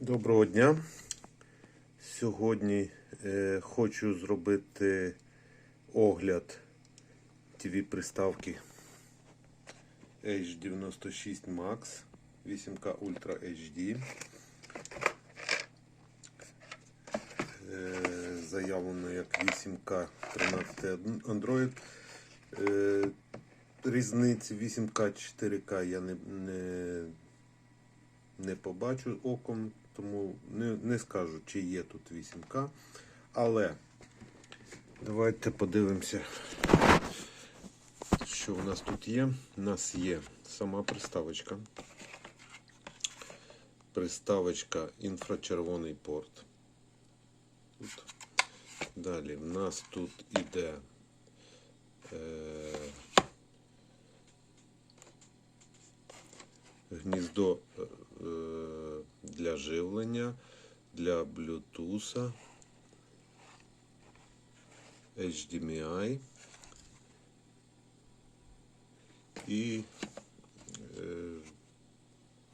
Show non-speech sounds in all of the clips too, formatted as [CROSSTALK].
Доброго дня. Сьогодні е, хочу зробити огляд TV приставки H96 Max 8K Ultra HD. Е, заявлено як 8К 13 Android. Е, різниці 8К 4К я не, не, не побачу оком, тому не, не скажу, чи є тут 8К. Але давайте подивимося, що у нас тут є. У нас є сама приставочка. Приставочка інфрачервоний порт. Тут. Далі в нас тут іде е, гніздо е, для живлення, для Bluetooth, HDMI і е,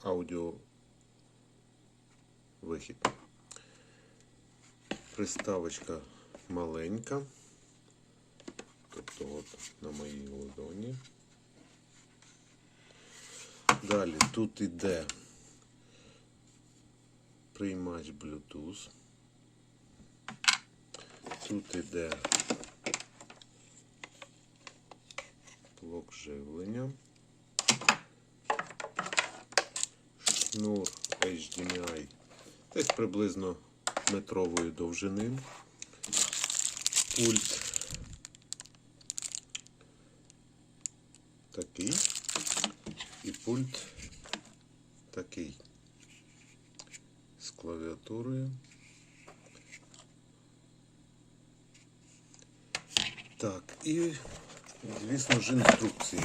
аудіо вихід. Приставочка маленька, тобто от на моїй ладоні. Далі тут іде приймач Bluetooth. Тут іде блок живлення, шнур HDMI десь приблизно метрової довжини, пульт такий і пульт такий з клавіатурою. Так, і, звісно ж, інструкції.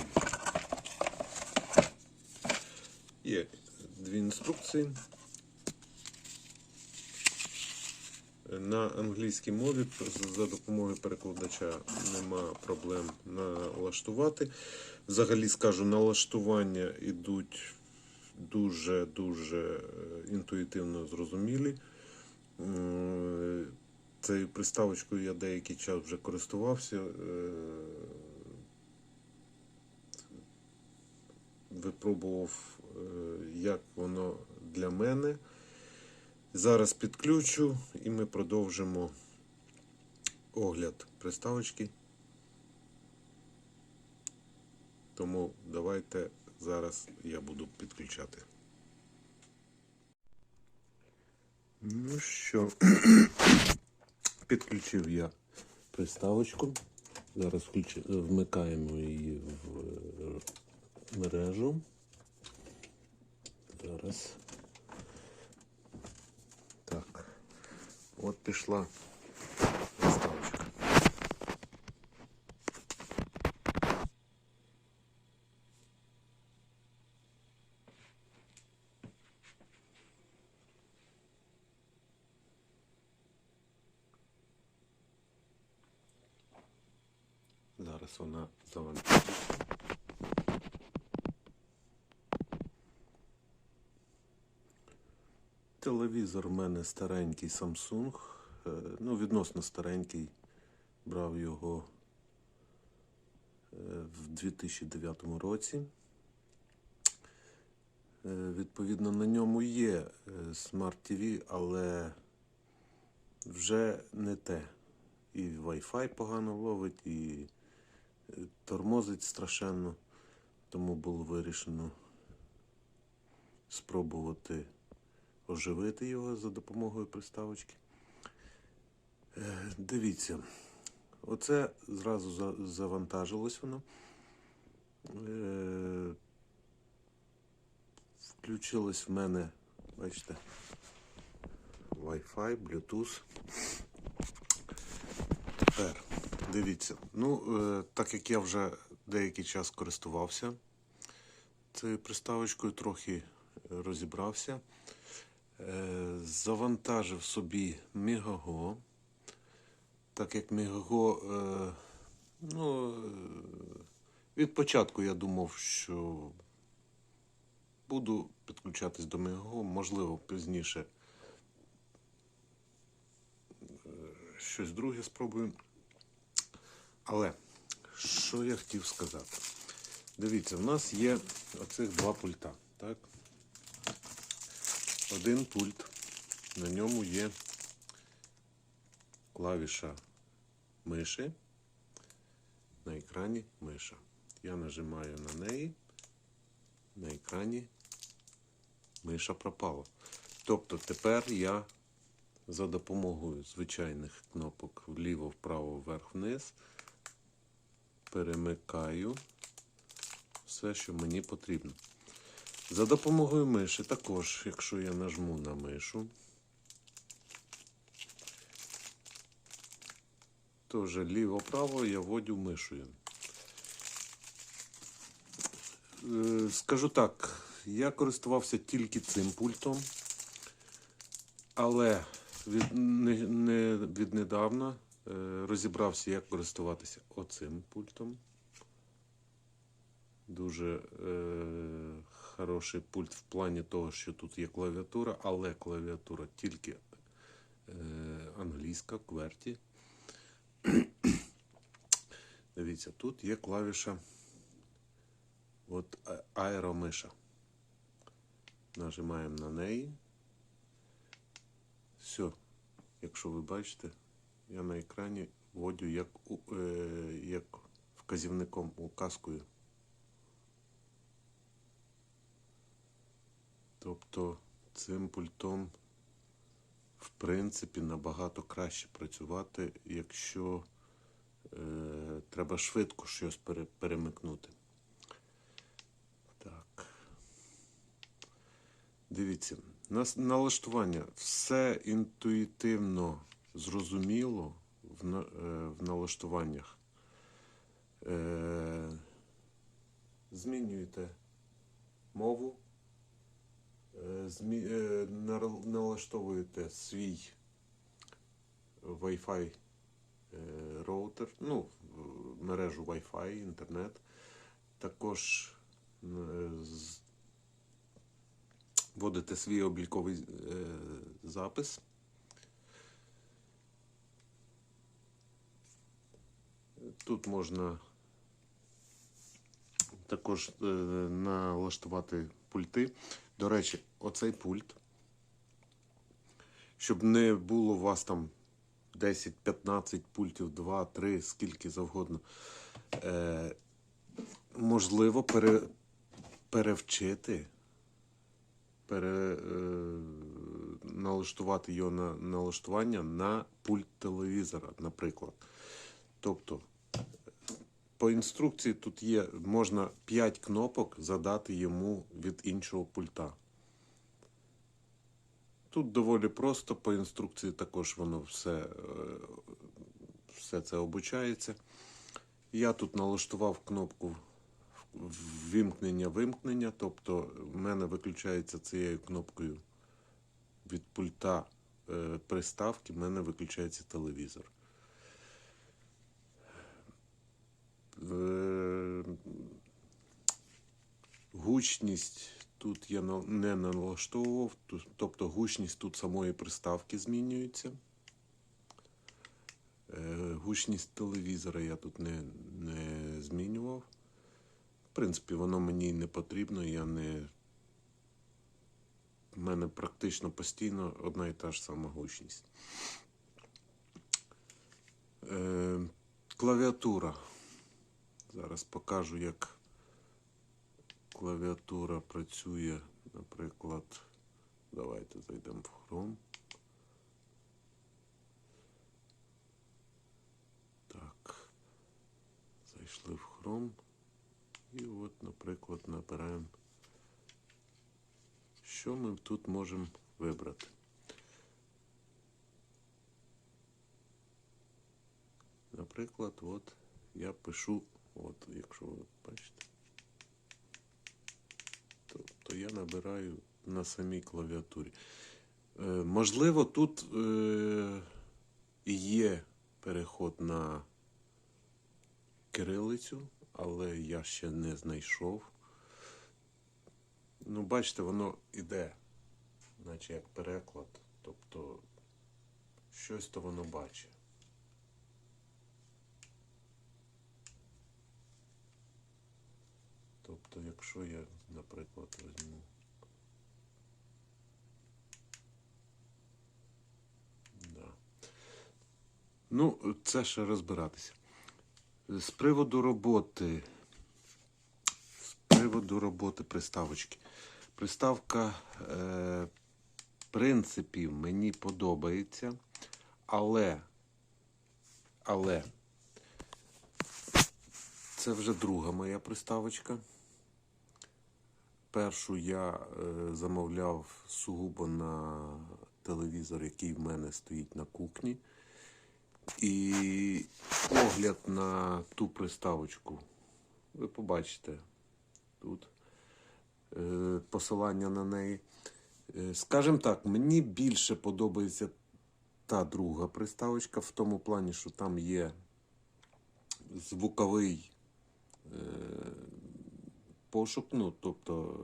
Є дві інструкції. На англійській мові за допомогою перекладача нема проблем налаштувати. Взагалі скажу, налаштування йдуть дуже-дуже інтуїтивно зрозумілі. М, Цією приставочкою я деякий час вже користувався. е, Випробував, е, як воно для мене. Зараз підключу і ми продовжимо огляд приставочки. Тому давайте зараз я буду підключати. Ну що, [CLEARS THROAT] підключив я приставочку. Зараз включи- вмикаємо її в е, мережу. Зараз. От пішла приставочка. Зараз вона Телевізор в мене старенький Samsung. Е, Ну, відносно старенький. Брав його е, в 2009 році. Е, Відповідно, на ньому є Smart TV, але вже не те. І Wi-Fi погано ловить, і тормозить страшенно. Тому було вирішено спробувати оживити його за допомогою приставочки. Е, Дивіться, оце зразу завантажилось воно. Е, Включилось в мене, бачите, Wi-Fi, Bluetooth. Тепер дивіться. Ну, е, так як я вже деякий час користувався цією приставочкою, трохи розібрався. Е, Завантажив собі Megago. Так як Megago, е, ну, е, Від початку я думав, що буду підключатись до Мегаго, можливо, пізніше щось друге спробую. Але що я хотів сказати? Дивіться, в нас є оцих два пульта. Так? Один пульт, на ньому є клавіша миші, на екрані миша. Я нажимаю на неї, на екрані миша пропала. Тобто тепер я за допомогою звичайних кнопок вліво, вправо, вверх, вниз перемикаю все, що мені потрібно. За допомогою миші також, якщо я нажму на мишу, то вже ліво-право я вводю мишою. Е, Скажу так, я користувався тільки цим пультом, але від, не, не, віднедавна е, розібрався, як користуватися оцим пультом. Дуже е, хороший пульт в плані того, що тут є клавіатура, але клавіатура тільки е, англійська, кверті. [CLEARS THROAT] Дивіться, тут є клавіша от аеромиша. Нажимаємо на неї. Все, якщо ви бачите, я на екрані вводю як, е, як вказівником указкою. Тобто цим пультом, в принципі, набагато краще працювати, якщо е, треба швидко щось пере, перемикнути. Так. Дивіться, нас налаштування все інтуїтивно зрозуміло в, е, в налаштуваннях. Е, змінюєте мову, налаштовуєте свій Wi-Fi е, роутер, ну, мережу Wi-Fi, інтернет. Також е, вводите свій обліковий е, запис. Тут можна також е, налаштувати пульти. До речі, оцей пульт, щоб не було у вас там 10-15 пультів, 2, 3, скільки завгодно. Е, можливо, пере, перевчити, пере, е, налаштувати його на налаштування на пульт телевізора, наприклад. Тобто, по інструкції тут є, можна 5 кнопок задати йому від іншого пульта. Тут доволі просто, по інструкції також воно все, е, все це обучається. Я тут налаштував кнопку ввімкнення-вимкнення, тобто в мене виключається цією кнопкою від пульта е, приставки, в мене виключається телевізор. Е, Гучність тут я не налаштовував, тобто гучність тут самої приставки змінюється. Е, Гучність телевізора я тут не, не змінював. В принципі, воно мені не потрібно, я не. У мене практично постійно одна і та ж сама гучність. Е, клавіатура. Зараз покажу, як клавіатура працює, наприклад. Давайте зайдемо в Chrome. Так. Зайшли в Chrome. І от, наприклад, набираємо. Що ми тут можемо вибрати? Наприклад, от я пишу, от, якщо ви бачите, то, то я набираю на самій клавіатурі. Е, можливо, тут е, є переход на кирилицю, але я ще не знайшов. Ну, бачите, воно іде, наче як переклад. Тобто щось то воно бачить. Тобто, якщо я, наприклад, візьму. Да. Ну, це ще розбиратися. З приводу роботи. З приводу роботи приставочки. Приставка е, принципів мені подобається, але, але це вже друга моя приставочка. Першу я е, замовляв сугубо на телевізор, який в мене стоїть на кухні. І огляд на ту приставочку. Ви побачите тут е, посилання на неї. Е, Скажімо так, мені більше подобається та друга приставочка в тому плані, що там є звуковий пошук, ну, тобто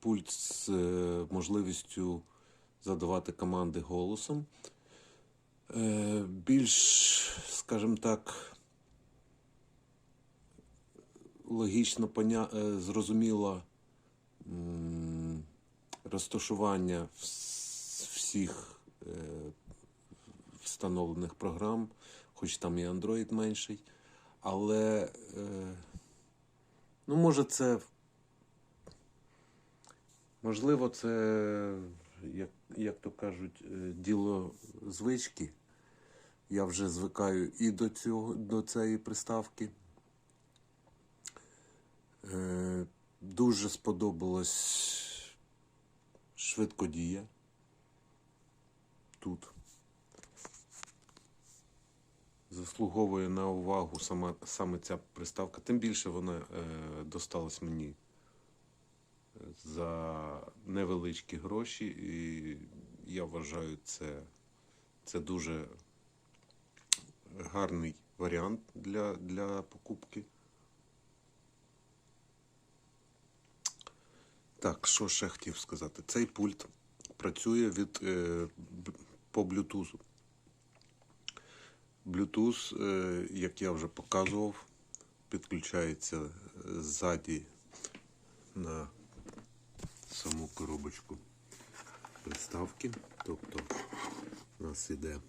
пульт з е, можливістю задавати команди голосом. Е, більш, скажімо так, логічно поня... е, зрозуміло розташування вс- всіх встановлених програм, хоч там і Android менший. Але, ну, може, це. Можливо, це, як, як то кажуть, е, діло звички. Я вже звикаю і до, цього, до цієї приставки. Е, дуже сподобалась швидкодія. Тут. Заслуговує на увагу сама, саме ця приставка. Тим більше вона е, досталась мені за невеличкі гроші, і я вважаю, це, це дуже гарний варіант для, для покупки. Так, що ще хотів сказати? Цей пульт працює від, е, по Bluetooth. Bluetooth, е, як я вже показував, підключається е, ззаді на саму коробочку приставки. Тобто у нас іде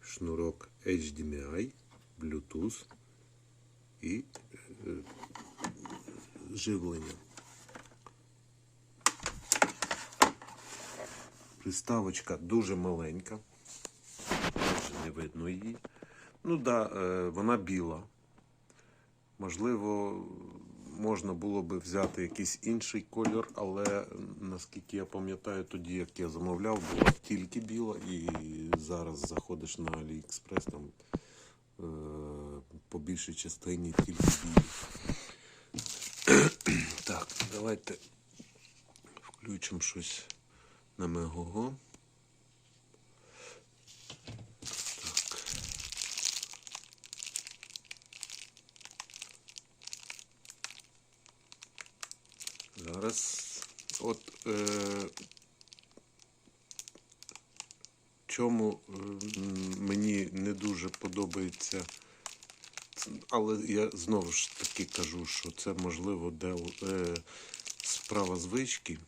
шнурок HDMI, Bluetooth і е, живлення. Приставочка дуже маленька, видно її. Ну так, да, е, вона біла. Можливо, можна було би взяти якийсь інший кольор, але наскільки я пам'ятаю, тоді, як я замовляв, була тільки біла, і зараз заходиш на AliExpress, там е, по більшій частині тільки білі. Так, давайте включимо щось на Мегого. Зараз от е, чому е, мені не дуже подобається, але я знову ж таки кажу, що це можливо де, е, справа звички.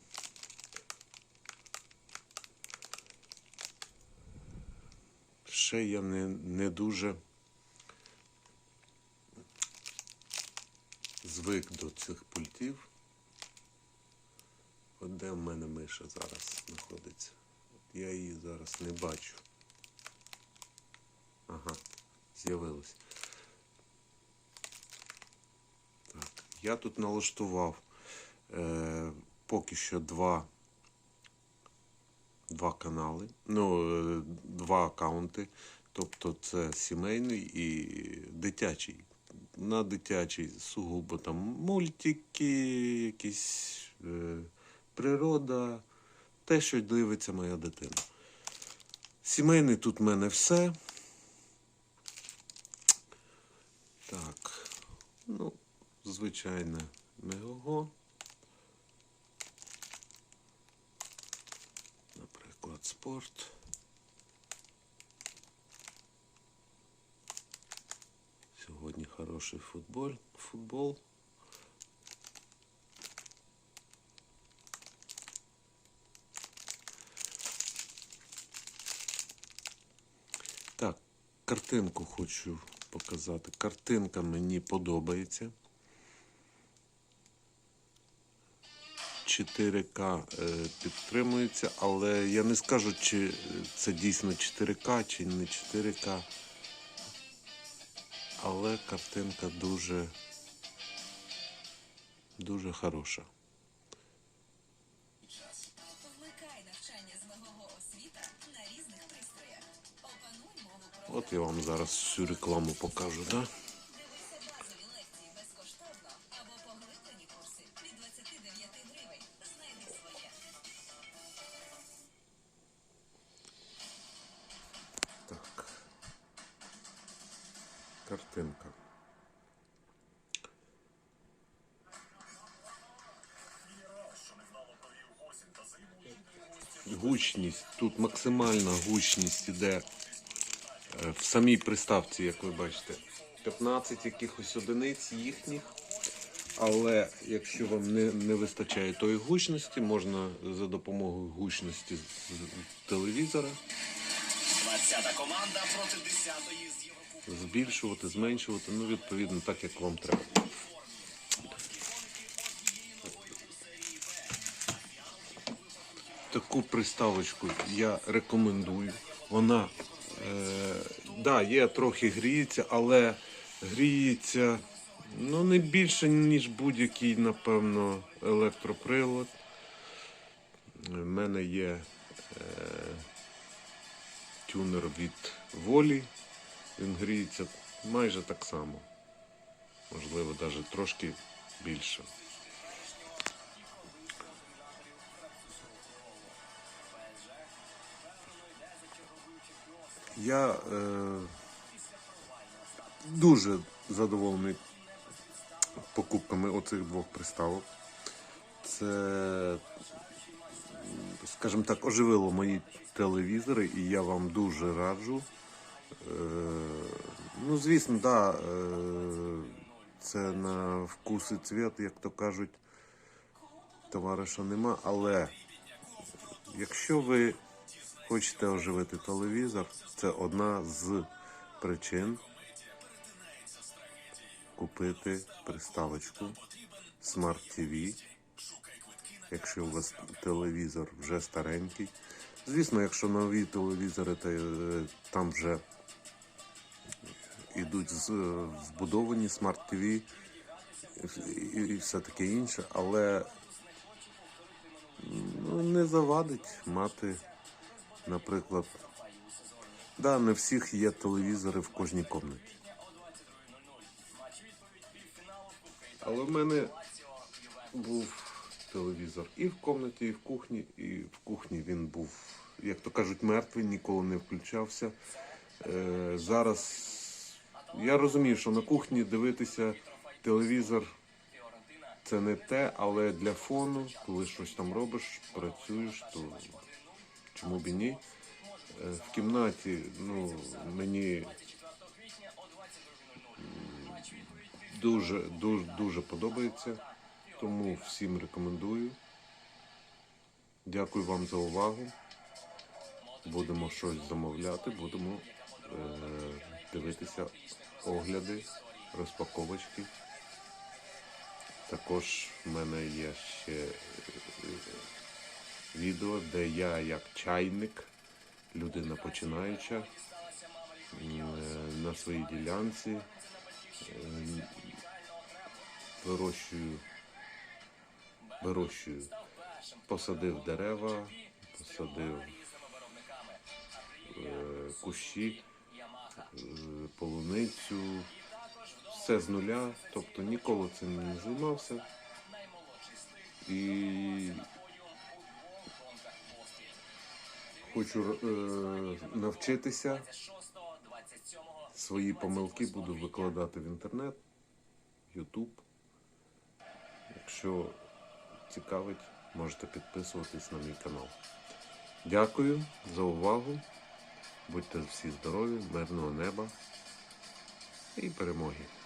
Ще я не, не дуже звик до цих пультів. От де в мене миша зараз знаходиться? От я її зараз не бачу. Ага, з'явилась. Так, я тут налаштував е, поки що два, два канали, ну, е, два аккаунти. Тобто це сімейний і дитячий. На дитячий сугубо там мультики, якісь е, природа, те, що дивиться моя дитина. Сімейний тут в мене все. Так, ну, звичайне мегого. Наприклад, спорт. Сьогодні хороший футбол. футбол. Так, картинку хочу показати. Картинка мені подобається. 4К е, підтримується, але я не скажу, чи це дійсно 4К, чи не 4К. Але картинка дуже, дуже хороша. Я вам зараз всю рекламу покажу, да? базові лекції безкоштовно або поглиблені курси від 29 гривень. Знайди своє. Так. Картинка. Гучність. Тут максимальна гучність іде в самій приставці, як ви бачите. 15 якихось одиниць їхніх. Але якщо вам не, не вистачає тої гучності, можна за допомогою гучності з телевізора команда проти 10-ї з Єврокубку. збільшувати, зменшувати, ну відповідно так, як вам треба. Таку приставочку я рекомендую. Вона, е, да, є трохи гріється, але гріється ну, не більше, ніж будь-який, напевно, електроприлад. У мене є е, тюнер від волі. Він гріється майже так само. Можливо, навіть трошки більше. Я е, дуже задоволений покупками оцих двох приставок. Це, скажімо так, оживило мої телевізори, і я вам дуже раджу. Е, ну, звісно, да, е, це на вкус і цвіт, як то кажуть, товариша нема, але якщо ви хочете оживити телевізор, це одна з причин купити приставочку Smart TV. Якщо у вас телевізор вже старенький. Звісно, якщо нові телевізори, то е, там вже йдуть з- е, вбудовані Smart TV і все таке інше, але ну, не завадить мати, наприклад, да, не всіх є телевізори в кожній кімнаті. Але в мене був телевізор і в кімнаті, і в кухні, і в кухні він був, як то кажуть, мертвий, ніколи не включався. Е, зараз я розумію, що на кухні дивитися телевізор це не те, але для фону, коли щось там робиш, працюєш, то чому б і ні. Е, В кімнаті ну, мені дуже, дуже, дуже подобається, тому всім рекомендую. Дякую вам за увагу. Будемо щось замовляти, будемо е, дивитися огляди, розпаковочки. Також в мене є ще е, відео, де я як чайник, людина починаюча е, на своїй ділянці е, вирощую, вирощую, посадив дерева, посадив е, кущі, полуницю, все з нуля, тобто ніколи цим не займався. І хочу е, навчитися свої помилки буду викладати в інтернет, Ютуб. Якщо цікавить, можете підписуватись на мій канал. Дякую за увагу. Будьте всі здорові, мирного неба і перемоги!